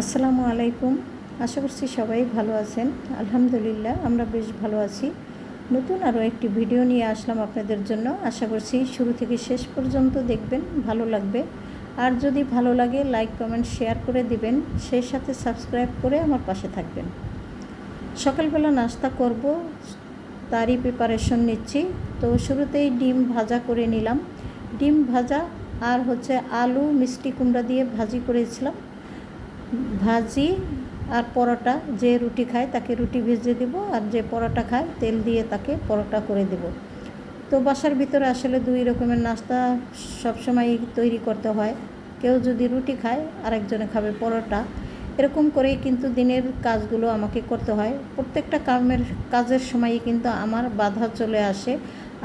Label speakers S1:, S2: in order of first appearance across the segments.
S1: আসসালামু আলাইকুম। আশা করছি সবাই ভালো আছেন। আলহামদুলিল্লাহ, আমরা বেশ ভালো আছি। নতুন আরও একটি ভিডিও নিয়ে আসলাম আপনাদের জন্য। আশা করছি শুরু থেকে শেষ পর্যন্ত দেখবেন, ভালো লাগবে। আর যদি ভালো লাগে, লাইক, কমেন্ট, শেয়ার করে দিবেন। সেই সাথে সাবস্ক্রাইব করে আমার পাশে থাকবেন। সকালবেলা নাস্তা করব, তারই প্রিপারেশন নিচ্ছি। তো শুরুতেই ডিম ভাজা করে নিলাম। ডিম ভাজা আর হচ্ছে আলু মিষ্টি কুমড়া দিয়ে ভাজি করেছিলাম। ভাজি আর পরোটা, যে রুটি খায় তাকে রুটি ভেজে দেব আর যে পরোটা খায় তেল দিয়ে তাকে পরোটা করে দেব। তো বাসার ভিতরে আসলে দুই রকমের নাস্তা সবসময় তৈরি করতে হয়। কেউ যদি রুটি খায়, আরেকজনে খাবে পরোটা। এরকম করেই কিন্তু দিনের কাজগুলো আমাকে করতে হয়। প্রত্যেকটা কামের, কাজের সময়ই কিন্তু আমার বাধা চলে আসে।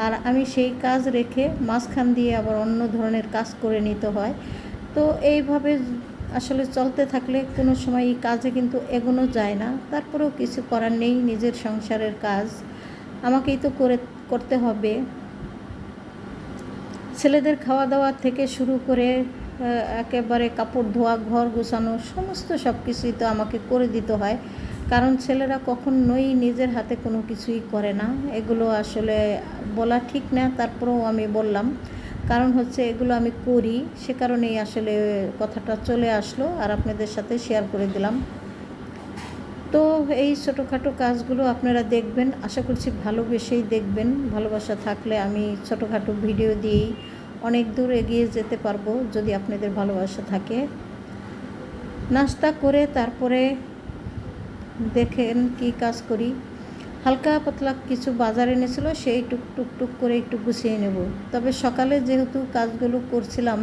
S1: আর আমি সেই কাজ রেখে মাঝখান দিয়ে আবার অন্য ধরনের কাজ করে নিতে হয়। তো এইভাবে আসলে চলতে থাকলে কোনো সময় এই কাজে কিন্তু এগোনো যায় না। তারপরেও কিছু করার নেই, নিজের সংসারের কাজ। আমাকেই তো করে, করতে হবে। ছেলেদের খাওয়া দাওয়া থেকে শুরু করে একেবারে কাপড় ধোয়া, ঘর গোছানো, সমস্ত সব কিছুই তো আমাকে করে দিতে হয়। কারণ ছেলেরা কখনোই নিজের হাতে কোনো কিছুই করে না। এগুলো আসলে বলা ঠিক না, তারপরেও আমি বললাম কারণ হচ্ছে এগুলো আমি করি, সে কারণেই আসলে কথাটা চলে আসলো আর আপনাদের সাথে শেয়ার করে দিলাম। তো এই ছোটোখাটো কাজগুলো আপনারা দেখবেন, আশা করছি ভালোবেসেই দেখবেন। ভালোবাসা থাকলে আমি ছোটোখাটো ভিডিও দিয়েই অনেক দূর এগিয়ে যেতে পারব যদি আপনাদের ভালোবাসা থাকে। নাস্তা করে তারপরে দেখেন কি কাজ করি। হালকা পাতলা কিছু বাজার এনেছিল, সেই টুক টুক টুক করে একটু গুছিয়ে নেব। তবে সকালে যেহেতু কাজগুলো করছিলাম,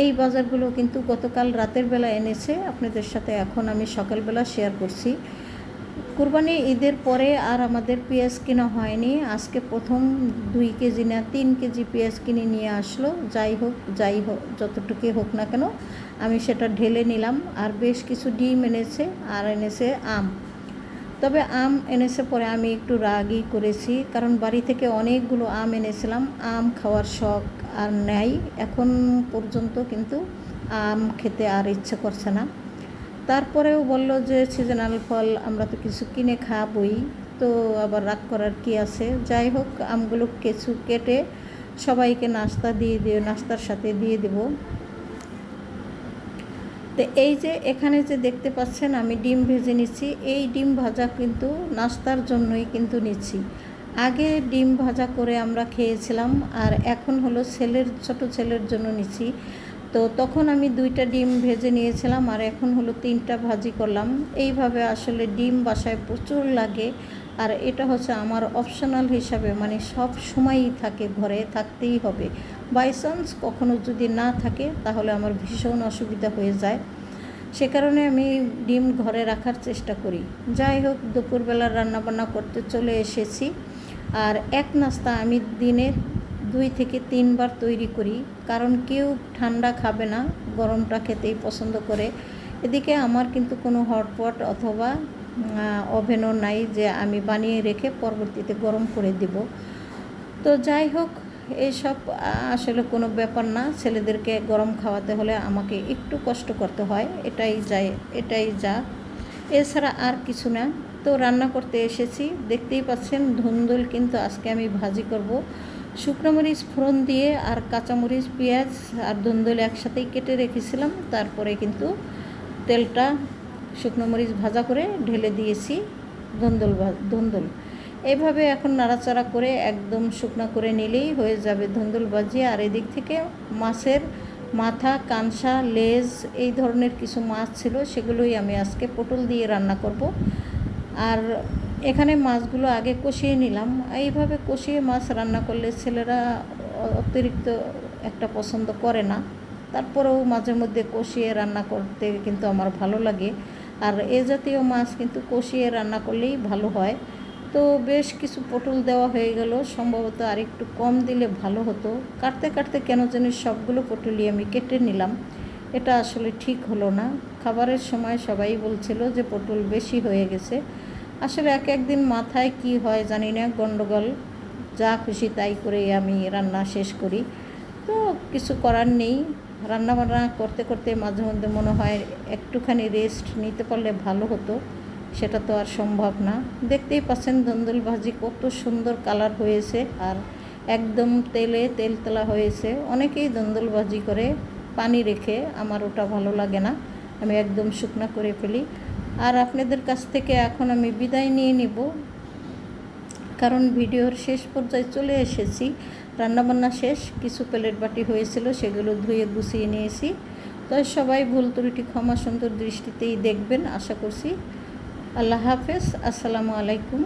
S1: এই বাজারগুলো কিন্তু গতকাল রাতের বেলা এনেছে। আপনাদের সাথে এখন আমি সকালবেলা শেয়ার করছি। কুরবানি ঈদের পরে আর আমাদের পেঁয়াজ কেনা হয়নি। আজকে প্রথম দুই কেজি না, তিন কেজি পেঁয়াজ কিনে নিয়ে আসলো। যাই হোক যাই হোক, যতটুকুই হোক না কেন, আমি সেটা ঢেলে নিলাম। আর বেশ কিছু ডিম এনেছে, আর এনেছে আম। তবে আম এনেছে পরে আমি একটু রাগই করেছি, কারণ বাড়ি থেকে অনেকগুলো আম এনেছিলাম। আম খাওয়ার শখ আর নেই, এখন পর্যন্ত কিন্তু আম খেতে আর ইচ্ছে করছে না। তারপরেও বলল যে, সিজনাল ফল আমরা তো কিছু কিনে খাবই। তো আবার রাগ করার কি আছে? যাই হোক, আমগুলো কিছু কেটে সবাইকে নাস্তা দিয়ে দিয়ে, নাস্তার সাথে দিয়ে দেব। তো এই যে এখানে যে দেখতে পাচ্ছেন, আমি ডিম ভেজে নিচ্ছি। এই ডিম ভাজা কিন্তু নাস্তার জন্যই কিন্তু নিচ্ছি। আগে ডিম ভাজা করে আমরা খেয়েছিলাম, আর এখন হলো ছেলের, ছোট ছেলের জন্য নিচ্ছি। তো তখন আমি দুইটা ডিম ভেজে নিয়েছিলাম, আর এখন হলো তিনটা ভাজি করলাম। এইভাবে আসলে ডিম বাসায় প্রচুর লাগে। আর এটা হচ্ছে আমার অপশনাল হিসাবে মানে সব সময়ই থাকে, ঘরে থাকতেই হবে। বাই চান্স কখনো যদি না থাকে, তাহলে আমার ভীষণ অসুবিধা হয়ে যায়। সে কারণে আমি ডিম ঘরে রাখার চেষ্টা করি। যাই হোক, দুপুরবেলার রান্নাবান্না করতে চলে এসেছি। আর এক নাস্তা আমি দিনে দুই থেকে তিনবার তৈরি করি। কারণ কেউ ঠান্ডা খাবে না, গরমটা খেতেই পছন্দ করে। এদিকে আমার কিন্তু কোনো হটপট অথবা ওভেনও নাই যে আমি বানিয়ে রেখে পরবর্তীতে গরম করে দিব। তো যাই হোক এইসব আসলে কোনো ব্যাপার না। ছেলেদেরকে গরম খাওয়াতে হলে আমাকে একটু কষ্ট করতে হয়, এটাই যাই, এটাই যা। এছাড়া আর কিছু না। তো রান্না করতে এসেছি। দেখতেই পাচ্ছেন, ধুন্দুল কিন্তু আজকে আমি ভাজি করব। শুকনো মরিচ ফোড়ন দিয়ে আর কাঁচামরিচ, পেঁয়াজ আর ধুন্দুল একসাথেই কেটে রেখেছিলাম। তারপরে কিন্তু তেলটা শুকনো মরিচ ভাজা করে ঢেলে দিয়েছি, ধুন্দুল ধুন্দুল। এইভাবে এখন নাড়াচাড়া করে একদম শুকনো করে নিলেই হয়ে যাবে ধুন্দুল ভাজি। আর এদিক থেকে মাছের মাথা, কানসা, লেজ এই ধরনের কিছু মাছ ছিল, সেগুলোই আমি আজকে পটল দিয়ে রান্না করব। আর এখানে মাছগুলো আগে কষিয়ে নিলাম। এইভাবে কষিয়ে মাছ রান্না করলে ছেলেরা অতিরিক্ত একটা পছন্দ করে না। তারপরেও মাঝে মধ্যে কষিয়ে রান্না করতে কিন্তু আমার ভালো লাগে। আর এ জাতীয় মাছ কিন্তু কষিয়ে রান্না করলেই ভালো হয়। তো বেশ কিছু পটল দেওয়া হয়ে গেল, সম্ভবত আর একটু কম দিলে ভালো হতো। কাটতে কাটতে কেন জানি সবগুলো পটলই আমি কেটে নিলাম। এটা আসলে ঠিক হলো না। খাবারের সময় সবাই বলছিল যে পটল বেশি হয়ে গেছে। আসলে এক একদিন মাথায় কি হয় জানি না গণ্ডগোল যা খুশি তাই করে আমি রান্না শেষ করি। তো কিছু করার নেই। রান্নাবান্না করতে করতে মাঝে মধ্যে মনে হয় একটুখানি রেস্ট নিতে পারলে ভালো হতো, সেটা তো আর সম্ভব না। দেখতেই পাচ্ছেন ধন্দুল ভাজি কত সুন্দর কালার হয়েছে আর একদম তেলে তেল তেলা হয়েছে। অনেকেই ধন্দুল ভাজি করে পানি রেখে আমার ওটা ভালো লাগে না, আমি একদম শুকনা করে ফেলি। আর আপনাদের কাছ থেকে এখন আমি বিদায় নিয়ে নিব। কারণ ভিডিওর শেষ পর্যায়ে চলে এসেছি। রান্নাবান্না শেষ, কিছু প্লেট বাটি হয়েছিল, সেগুলো ধুয়ে গুছিয়ে নিয়েছি। তো সবাই ভুল ত্রুটি, ক্ষমা সুন্দর দৃষ্টিতেই দেখবেন, আশা করছি। আল্লাহ হাফেজ, আসসালামু আলাইকুম।